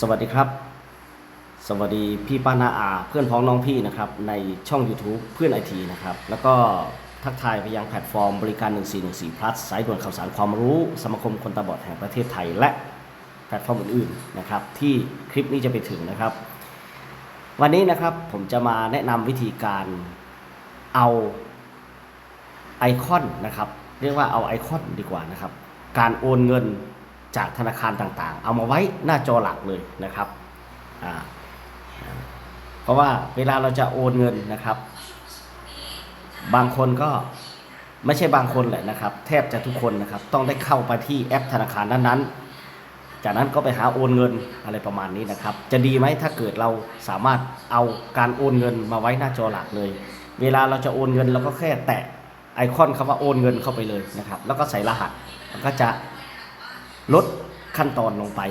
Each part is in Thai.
สวัสดีครับ สวัสดีพี่ป้านาอา เพื่อนพ้องน้องพี่นะครับในช่อง YouTube เพื่อนไอทีนะครับแล้วก็ทักทายไปยังแพลตฟอร์มบริการ 1414 plus สายด่วนข่าวสารความรู้ สมาคมคนตาบอดแห่งประเทศไทย และแพลตฟอร์มอื่นๆนะครับที่คลิปนี้จะไปถึงนะครับ วันนี้นะครับผมจะมาแนะนำวิธีการเอาไอคอนนะครับเรียกว่าเอาไอคอนดีกว่านะครับการโอนเงิน จากธนาคารต่างๆ เอามาไว้หน้าจอหลักเลยนะครับเพราะว่าเวลาเราจะโอนเงินนะครับ บางคนก็ไม่ใช่บางคนแหละนะครับ แทบจะทุกคนนะครับ ต้องได้เข้าไปที่แอปธนาคารนั้นๆ จากนั้นก็ไปหาโอนเงินอะไรประมาณนี้นะครับ จะดีไหมถ้าเกิดเราสามารถเอาการโอนเงินมาไว้หน้าจอหลักเลย เวลาเราจะโอนเงินเราก็แค่แตะไอคอนคำว่าโอนเงินเข้าไปเลยนะครับ แล้วก็ใส่รหัสมันก็จะ ลดขั้นตอนลงไป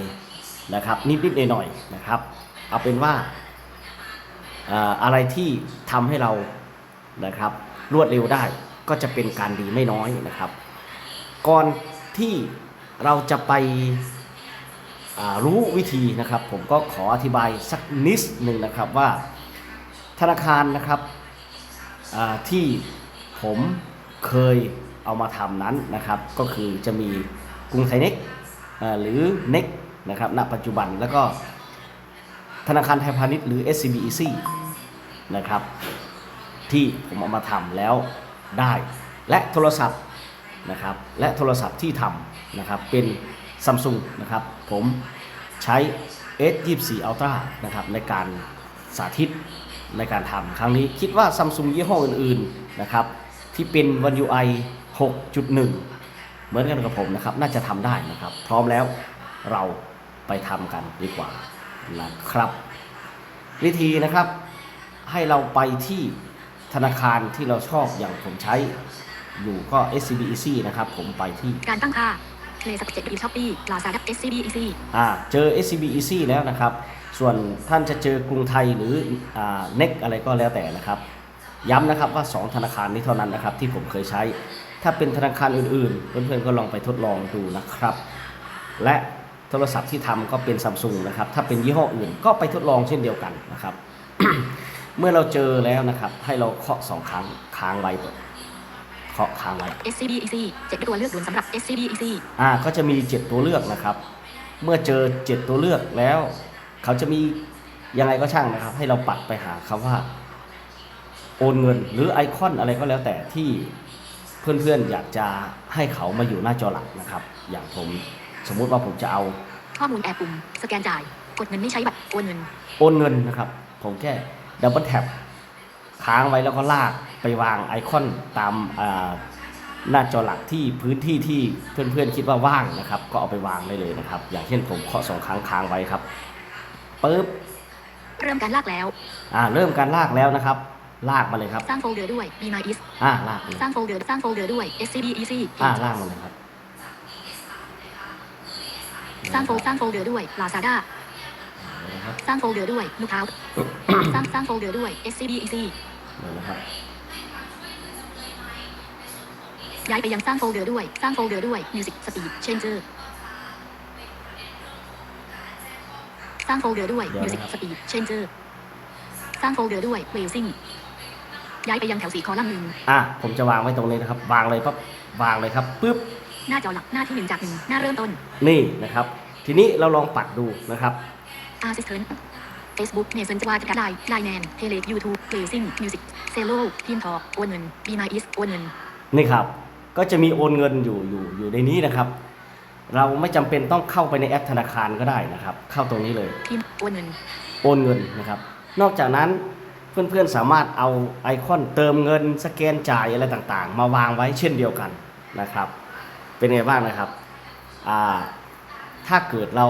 นะครับนิดๆหน่อยๆนะครับ เอาเป็นว่าอะไรที่ทำให้เรานะครับรวดเร็วได้ก็จะเป็นการดีไม่น้อยนะครับ ก่อนที่เราจะไปรู้วิธีนะครับ ผมก็ขออธิบายสักนิดหนึ่งนะครับว่าธนาคารนะครับที่ผมเคยเอามาทำนั้นนะครับ ก็คือจะมีกรุงไทยเน็ก หรือเน็กนะครับณปัจจุบันแล้วก็ธนาคารไทยพาณิชย์หรือ SCB Easy นะครับที่ผมเอามาทำแล้วได้ และโทรศัพท์นะครับและโทรศัพท์ที่ทำนะครับเป็นซัมซุงนะครับผมใช้ S24 Ultra นะครับในการสาธิตในการทำครั้งนี้คิดว่าซัมซุงยี่ห้ออื่นๆนะครับที่เป็น One UI 6.1 เหมือนกันกับผมนะครับ น่าจะทำได้นะครับ พร้อมแล้วเราไปทำกันดีกว่านะครับ วิธีนะครับให้เราไปที่ธนาคารที่เราชอบอย่างผมใช้อยู่ก็ SCB Easy นะครับ ผมไปที่การตั้งค่าเพลย์สเก็ตบีช้อปปี้ลาซาด้า SCB EC อ่าเจอ SCB Easy แล้วนะครับ ส่วนท่านจะเจอกรุงไทยหรืออ่า NEC อะไรก็แล้วแต่นะครับ ย้ำนะครับว่า 2 ธนาคารนี้เท่านั้นนะครับ ที่ผมเคยใช้ ถ้าเป็นธนาคารอื่นๆ เพื่อนๆก็ลองไปทดลองดูนะครับ และโทรศัพท์ที่ทำก็เป็นซัมซุงนะครับ ถ้าเป็นยี่ห้ออื่นก็ไปทดลองเช่นเดียวกันนะครับ เมื่อเราเจอแล้วนะครับ ให้เราเคาะสองครั้งค้างไว้ก่อนเคาะค้างไว้ SCB EC เจ็ดตัวเลือกด่วนสำหรับ SCB EC อ่าก็จะมี7ตัวเลือกนะครับ เมื่อเจอ7ตัวเลือกแล้ว เขาจะมียังไงก็ช่างนะครับ ให้เราปัดไปหาคำว่า โอนเงินหรือไอคอนอะไรก็แล้วแต่ที่ เพื่อนๆอยากจะให้เขามาอยู่หน้าจอหลักนะครับ อย่างผมสมมุติว่าผมจะเอา ข้อมูลแอบปุ่มสแกนจ่าย กดเงินไม่ใช้บัตรโอนเงิน โอนเงินนะครับ ผมแค่ดับเบิลแท็บค้างไว้แล้วก็ลากไปวางไอคอนตามอ่าหน้าจอหลักที่พื้นที่ที่เพื่อนๆคิดว่าว่างนะครับ ก็เอาไปวางได้เลยนะครับ อย่างเช่นผมเคาะสองครั้งค้างไว้ครับปึ๊บเริ่มการลากแล้วอ่าเริ่มการลากแล้วนะครับ ลากมาเลยครับ สร้างโฟลเดอร์ด้วย Be My Is อ่าลากเลยสร้างโฟลเดอร์สร้างโฟลเดอร์ด้วย SCB EC อ่าลากมาเลยครับ สร้างโฟลสร้างโฟลเดอร์ด้วย Lazada นะครับสร้างโฟลเดอร์ด้วย Lookout สร้างสร้างโฟลเดอร์ด้วย SCB EC เดี๋ยวนะครับย้ายไปยังสร้างโฟลเดอร์ด้วย สร้างโฟลเดอร์ด้วย Music Speed Changer สร้างโฟลเดอร์ด้วย Music Speed Changer สร้างโฟลเดอร์ด้วย Waving ย้ายไปยังแถวสี่คอลัมน์หนึ่งอะผมจะวางไว้ตรงนี้นะครับ วางเลยปั๊บวางเลยครับปึ๊บหน้าจอหลักหน้าที่หนึ่งจากหนึ่งหน้าเริ่มต้น นี่นะครับ ทีนี้เราลองปัดดูนะครับ Assistant Facebook Messenger WhatsApp Line Line Man Tele YouTube Blazing Music Cello Team Talk โอนเงิน Be My Is โอนเงินนี่ครับ ก็จะมีโอนเงินอยู่อยู่อยู่ในนี้นะครับ เราไม่จำเป็นต้องเข้าไปในแอปธนาคารก็ได้นะครับ เข้าตรงนี้เลยพิมพ์โอนเงินโอนเงินนะครับ นอกจากนั้น เพื่อนๆสามารถเอาไอคอนเติมเงินสแกนจ่ายอะไรต่างๆ มาวางไว้เช่นเดียวกันนะครับ เป็นไงบ้างนะครับถ้าเกิดเรา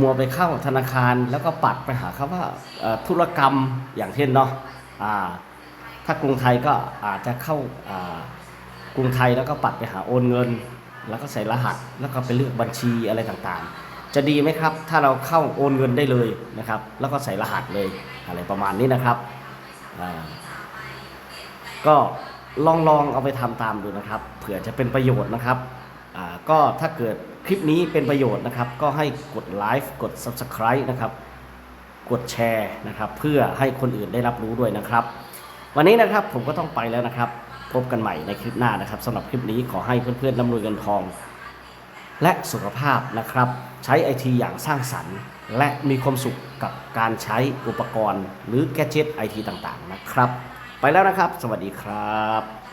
มัวไปเข้าธนาคารแล้วก็ปัดไปหาคำว่าธุรกรรมอย่างเช่นเนาะถ้ากรุงไทยก็อาจจะเข้ากรุงไทยแล้วก็ปัดไปหาโอนเงิน แล้วก็ใส่รหัสแล้วก็ไปเลือกบัญชีอะไรต่างๆ จะดีไหมครับ ถ้าเราเข้าโอนเงินได้เลยนะครับ แล้วก็ใส่รหัสเลยอะไรประมาณนี้นะครับ ก็ลองลองเอาไปทำตามดูนะครับ เผื่อจะเป็นประโยชน์นะครับ ก็ถ้าเกิดคลิปนี้เป็นประโยชน์นะครับ ก็ให้กดไลฟ์กด Subscribe นะครับ กดแชร์นะครับ เพื่อให้คนอื่นได้รับรู้ด้วยนะครับ วันนี้นะครับผมก็ต้องไปแล้วนะครับ พบกันใหม่ในคลิปหน้านะครับสำหรับคลิปนี้ขอให้เพื่อนๆร่ำรวยเงินทอง และสุขภาพนะครับ ใช้ไอทีอย่างสร้างสรรค์ และมีความสุขกับการใช้อุปกรณ์ หรือแกจิตไอทีต่างๆนะครับ ไปแล้วนะครับ สวัสดีครับ